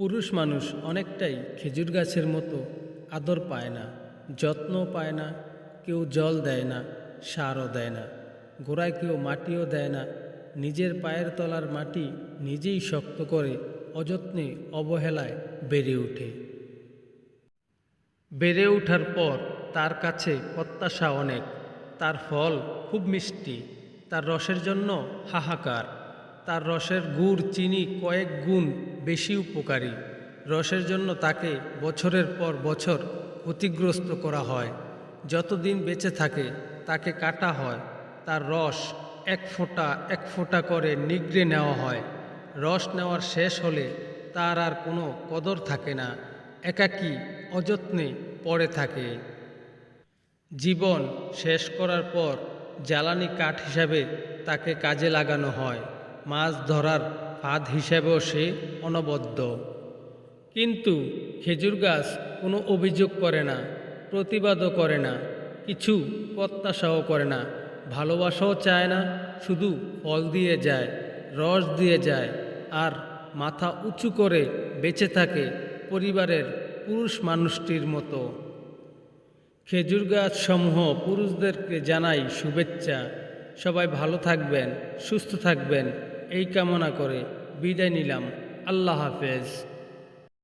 পুরুষ মানুষ অনেকটাই খেজুর গাছের মতো আদর পায় না যত্ন পায় না, কেউ জল দেয় না, সারও দেয় না, গোড়ায় কেউ মাটিও দেয় না, নিজের পায়ের তলার মাটি নিজেই শক্ত করে অযত্নে অবহেলায় বেড়ে ওঠে। বেড়ে ওঠার পর তার কাছে প্রত্যাশা অনেক, তার ফল খুব মিষ্টি, তার রসের জন্য হাহাকার, তার রসের গুড়, চিনি কয়েক গুণ বেশি উপকারী। রসের জন্য তাকে বছরের পর বছর ক্ষতিগ্রস্ত করা হয়। যতদিন বেঁচে থাকে, তাকে কাটা হয়। তার রস এক ফোঁটা এক ফোঁটা করে নিগড়ে নেওয়া হয়। রস নেওয়ার শেষ হলে তার আর কোনো কদর থাকে না। একাকী, অযত্নে পড়ে থাকে। জীবন শেষ করার পর জ্বালানি কাঠ হিসাবে তাকে কাজে লাগানো হয়। মাছ ধরার ফাঁদ হিসাবেও সে অনবদ্য। কিন্তু খেজুর গাছ কোনো অভিযোগ করে না, প্রতিবাদও করে না, কিছু প্রত্যাশাও করে না, ভালোবাসাও চায় না, শুধু ফল দিয়ে যায়, রস দিয়ে যায়, আর মাথা উঁচু করে বেঁচে থাকে পরিবারের পুরুষ মানুষটির মতো। খেজুর গাছ সমূহ পুরুষদেরকে জানাই শুভেচ্ছা। সবাই ভালো থাকবেন, সুস্থ থাকবেন, এই কামনা করে বিদায় নিলাম আল্লাহ হাফেজ